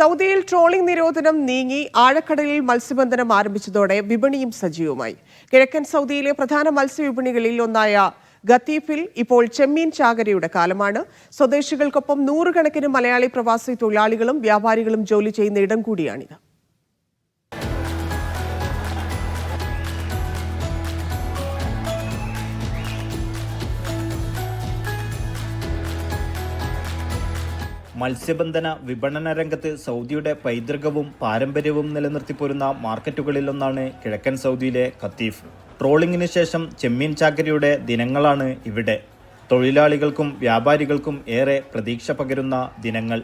സൗദിയിൽ ട്രോളിംഗ് നിരോധനം നീങ്ങി ആഴക്കടലിൽ മത്സ്യബന്ധനം ആരംഭിച്ചതോടെ വിപണിയും സജീവമായി. കിഴക്കൻ സൗദിയിലെ പ്രധാന മത്സ്യവിപണികളിൽ ഒന്നായ ഗത്തീഫിൽ ഇപ്പോൾ ചെമ്മീൻ ചാകരയുടെ കാലമാണ്. സ്വദേശികൾക്കൊപ്പം നൂറുകണക്കിന് മലയാളി പ്രവാസി തൊഴിലാളികളും വ്യാപാരികളും ജോലി ചെയ്യുന്ന ഇടം കൂടിയാണിത്. മത്സ്യബന്ധന വിപണന രംഗത്ത് സൗദിയുടെ പൈതൃകവും പാരമ്പര്യവും നിലനിർത്തിപ്പോരുന്ന മാർക്കറ്റുകളിലൊന്നാണ് കിഴക്കൻ സൗദിയിലെ ഖത്തീഫ്. ട്രോളിംഗിന് ശേഷം ചെമ്മീൻ ചാക്കരിയുടെ ദിനങ്ങളാണ് ഇവിടെ. തൊഴിലാളികൾക്കും വ്യാപാരികൾക്കും ഏറെ പ്രതീക്ഷ പകരുന്ന ദിനങ്ങൾ.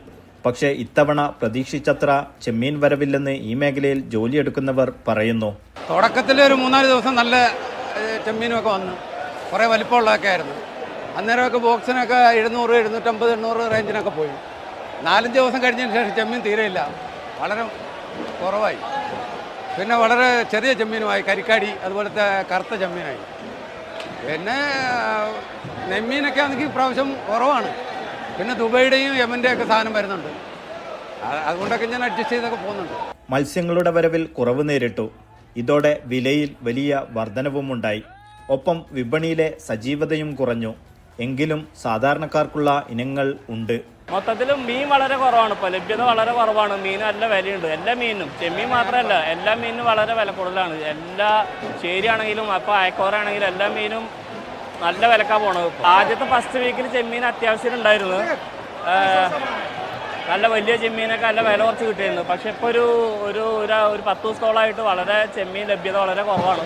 പക്ഷേ ഇത്തവണ പ്രതീക്ഷിച്ചത്ര ചെമ്മീൻ വരവില്ലെന്ന് ഈ മേഖലയിൽ ജോലിയെടുക്കുന്നവർ പറയുന്നു. തുടക്കത്തിൽ ഒരു മൂന്നാൽ ദിവസം നല്ല ചെമ്മീനൊക്കെ വന്നു. കുറേ വലിപ്പമുള്ളതൊക്കെ ആയിരുന്നു. അന്നേരമൊക്കെ ബോക്സിനൊക്കെ എഴുന്നൂറ് എഴുന്നൂറ്റമ്പത് എണ്ണൂറ് റേഞ്ചിനൊക്കെ പോയി. നാലഞ്ച് ദിവസം കഴിഞ്ഞതിന് ശേഷം ചെമ്മീൻ തീരെയില്ല. വളരെ കുറവായി. പിന്നെ വളരെ ചെറിയ ചെമ്മീനുമായി കരിക്കാടി അതുപോലത്തെ കറുത്ത ചെമ്മീനായി. പിന്നെ നെമ്മീനൊക്കെ ആണെങ്കിൽ ഇപ്രാവശ്യം കുറവാണ്. പിന്നെ ദുബൈയുടെയും യമന്റെയൊക്കെ സാധനം വരുന്നുണ്ട്. അതുകൊണ്ടൊക്കെ ഞാൻ അഡ്ജസ്റ്റ് ചെയ്തൊക്കെ പോകുന്നുണ്ട്. മത്സ്യങ്ങളുടെ വരവിൽ കുറവ് നേരിട്ടു. ഇതോടെ വിലയിൽ വലിയ വർധനവുമുണ്ടായി. ഒപ്പം വിപണിയിലെ സജീവതയും കുറഞ്ഞു. എങ്കിലും സാധാരണക്കാർക്കുള്ള ഇനങ്ങൾ ഉണ്ട്. മൊത്തത്തിൽ മീൻ വളരെ കുറവാണ്. ഇപ്പോൾ ലഭ്യത വളരെ കുറവാണ്. മീൻ നല്ല വിലയുണ്ട്. എല്ലാ മീനും ചെമ്മീൻ മാത്രമല്ല എല്ലാ മീനും വളരെ വില കൂടുതലാണ്. എല്ലാ ചേരിയാണെങ്കിലും അപ്പോൾ അയക്കോറാണെങ്കിലും എല്ലാ മീനും നല്ല വിലക്കാണ് പോണത്. ആദ്യത്തെ ഫസ്റ്റ് വീക്കിൽ ചെമ്മീൻ അത്യാവശ്യം ഉണ്ടായിരുന്നു. നല്ല വലിയ ചെമ്മീനൊക്കെ നല്ല വില കുറച്ച് കിട്ടിയിരുന്നു. പക്ഷെ ഇപ്പോൾ ഒരു ഒരു ഒരു ഒരു പത്ത് ദിവസത്തോളമായിട്ട് വളരെ ചെമ്മീൻ ലഭ്യത വളരെ കുറവാണ്.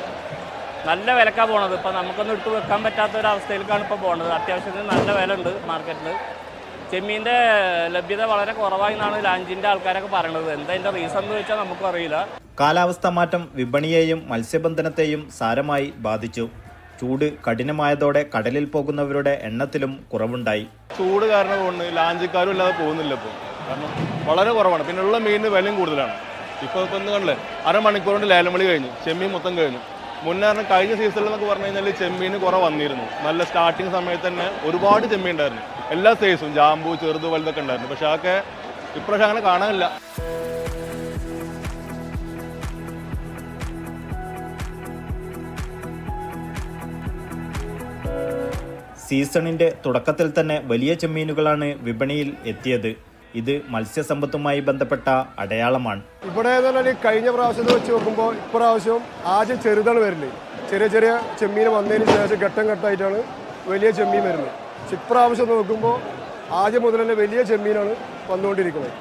നല്ല വിലക്കാണ് പോണത്. ഇപ്പം നമുക്കൊന്നും ഇട്ട് വെക്കാൻ പറ്റാത്ത ഒരു അവസ്ഥയിലേക്കാണ് ഇപ്പോൾ പോണത്. അത്യാവശ്യത്തിന് നല്ല വില ഉണ്ട് മാർക്കറ്റിൽ ചെമ്മീന്റെ ലഭ്യത വളരെ കുറവായി എന്നാണ് ലാഞ്ചിന്റെ ആൾക്കാരൊക്കെ പറയണത്. എന്താ അതിന്റെ റീസൺ എന്ന് വെച്ചാൽ നമുക്കും അറിയില്ല. കാലാവസ്ഥാ മാറ്റം വിപണിയെയും മത്സ്യബന്ധനത്തെയും സാരമായി ബാധിച്ചു. ചൂട് കഠിനമായതോടെ കടലിൽ പോകുന്നവരുടെ എണ്ണത്തിലും കുറവുണ്ടായി. ചൂട് കാരണം കൊണ്ട് ലാഞ്ചിക്കാരും ഇല്ലാതെ പോകുന്നില്ല ഇപ്പോൾ കാരണം വളരെ കുറവാണ്. പിന്നെ ഉള്ള മീനിന് വിലയും കൂടുതലാണ്. ഇപ്പോൾ ഇപ്പം ഇന്ന് കണ്ടില്ലേ? അരമണിക്കൂർ കൊണ്ട് ലേലമളി കഴിഞ്ഞു. ചെമ്മീൻ മൊത്തം കഴിഞ്ഞു. മുന്നേ പറഞ്ഞാൽ കഴിഞ്ഞ സീസണിൽ എന്നൊക്കെ പറഞ്ഞു കഴിഞ്ഞാൽ ചെമ്മീൻ കുറേ വന്നിരുന്നു. നല്ല സ്റ്റാർട്ടിങ് സമയത്ത് തന്നെ ഒരുപാട് ചെമ്മീൻ ഉണ്ടായിരുന്നു. എല്ലാ സൈസും ജാമ്പു ചെറുത് വലുതൊക്കെ ഉണ്ടായിരുന്നു. പക്ഷെ അതൊക്കെ ഇപ്രാവശ്യം അങ്ങനെ കാണാനില്ല. സീസണിന്റെ തുടക്കത്തിൽ തന്നെ വലിയ ചെമ്മീനുകളാണ് വിപണിയിൽ എത്തിയത്. ഇത് മത്സ്യസമ്പത്തുമായി ബന്ധപ്പെട്ട അടയാളമാണ്. ഇവിടെ കഴിഞ്ഞ പ്രാവശ്യത്തെ വെച്ച് നോക്കുമ്പോൾ ഇപ്രാവശ്യം ആദ്യം ചെറുതാണ് വരുന്നത്. ചെറിയ ചെറിയ ചെമ്മീൻ വന്നതിന് ശേഷം ഘട്ടം ഘട്ടമായിട്ടാണ് വലിയ ചെമ്മീൻ വരുന്നത്. പക്ഷെ ഇപ്രാവശ്യം നോക്കുമ്പോൾ ആദ്യം മുതൽ തന്നെ വലിയ ചെമ്മീനാണ് വന്നുകൊണ്ടിരിക്കുന്നത്.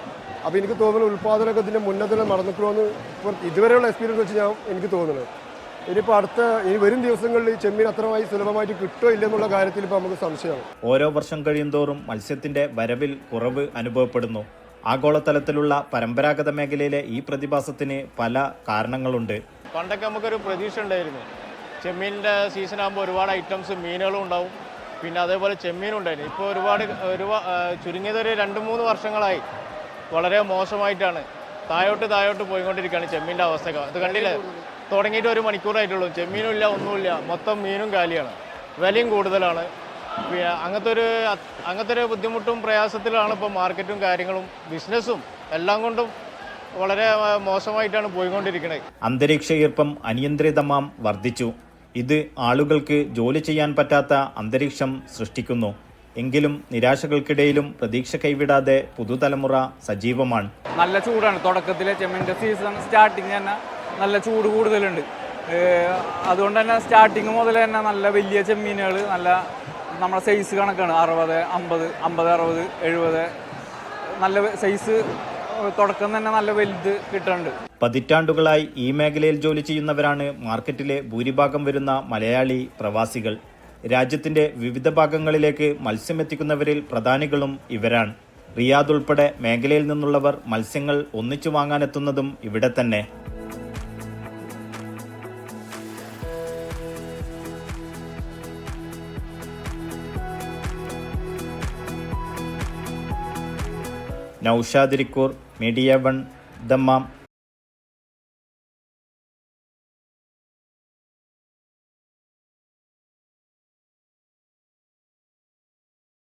അപ്പോൾ എനിക്ക് തോന്നുന്നത് ഉൽപ്പാദനമൊക്കെ ഇതിന്റെ മുന്നേ തന്നെ നടന്നിട്ടുള്ളൂ എന്ന് ഇതുവരെയുള്ള എക്സ്പീരിയൻസ് വെച്ച് ഞാൻ എനിക്ക് തോന്നുന്നത്. ഇനിയിപ്പോൾ അടുത്ത ഇനി വരും ദിവസങ്ങളിൽ ചെമ്മീൻ അത്രമായി സുലഭമായിട്ട് കിട്ടുമോ ഇല്ലെന്നുള്ള കാര്യത്തിൽ ഇപ്പോൾ നമുക്ക് സംശയമാണ്. ഓരോ വർഷം കഴിയുന്തോറും മത്സ്യത്തിന്റെ വരവിൽ കുറവ് അനുഭവപ്പെടുന്നു. ആഗോളതലത്തിലുള്ള പരമ്പരാഗത മേഖലയിലെ ഈ പ്രതിഭാസത്തിന് പല കാരണങ്ങളുണ്ട്. പണ്ടൊക്കെ നമുക്കൊരു പ്രതീക്ഷ ഉണ്ടായിരുന്നു. ചെമ്മീനിന്റെ സീസൺ ആകുമ്പോൾ ഒരുപാട് ഐറ്റംസ് മീനുകളും ഉണ്ടാവും. പിന്നെ അതേപോലെ ചെമ്മീനും ഉണ്ടായിരുന്നു. ഇപ്പോൾ ഒരുപാട് ഒരുപാട് ചുരുങ്ങിയത് ഒരു രണ്ട് മൂന്ന് വർഷങ്ങളായി. വളരെ മോശമായിട്ടാണ്. താഴോട്ട് താഴോട്ട് പോയിക്കൊണ്ടിരിക്കുകയാണ് ചെമ്മീന്റെ അവസ്ഥ അത് കണ്ടില്ലേ? തുടങ്ങിയിട്ട് ഒരു മണിക്കൂറായിട്ടുള്ളൂ. ചെമ്മീനും ഇല്ല ഒന്നുമില്ല. മൊത്തം മീനും കാലിയാണ്. വിലയും കൂടുതലാണ്. അങ്ങനത്തെ ഒരു അങ്ങനത്തെ ഒരു ബുദ്ധിമുട്ടും പ്രയാസത്തിലാണ് ഇപ്പോൾ മാർക്കറ്റും കാര്യങ്ങളും ബിസിനസ്സും എല്ലാം കൊണ്ടും വളരെ മോശമായിട്ടാണ് പോയിക്കൊണ്ടിരിക്കുന്നത് അന്തരീക്ഷ ഈർപ്പം അനിയന്ത്രിതമാം വർദ്ധിച്ചു. ഇത് ആളുകൾക്ക് ജോലി ചെയ്യാൻ പറ്റാത്ത അന്തരീക്ഷം സൃഷ്ടിക്കുന്നു. എങ്കിലും നിരാശകൾക്കിടയിലും പ്രതീക്ഷ കൈവിടാതെ പുതുതലമുറ സജീവമാണ്. നല്ല ചൂടാണ്. തുടക്കത്തിലെ ചെമ്മീന്റെ സീസൺ സ്റ്റാർട്ടിങ് തന്നെ നല്ല ചൂട് കൂടുതലുണ്ട്. അതുകൊണ്ട് തന്നെ സ്റ്റാർട്ടിങ് മുതൽ തന്നെ നല്ല വലിയ ചെമ്മീനുകൾ നല്ല നമ്മുടെ സൈസ് കണക്കാണ്. അറുപത് അമ്പത് അമ്പത് അറുപത് എഴുപത് നല്ല സൈസ് തുടക്കം തന്നെ നല്ല വലുത് കിട്ടുന്നുണ്ട് പതിറ്റാണ്ടുകളായി ഈ മേഖലയിൽ ജോലി ചെയ്യുന്നവരാണ് മാർക്കറ്റിലെ ഭൂരിഭാഗം വരുന്ന മലയാളി പ്രവാസികൾ. രാജ്യത്തിന്റെ വിവിധ ഭാഗങ്ങളിലേക്ക് മത്സ്യമെത്തിക്കുന്നവരിൽ പ്രധാനികളും ഇവരാണ്. റിയാദ് ഉൾപ്പെടെ മേഖലയിൽ നിന്നുള്ളവർ മത്സ്യങ്ങൾ ഒന്നിച്ചു വാങ്ങാനെത്തുന്നതും ഇവിടെ തന്നെ. Naushad Irikkur Media One Dammam.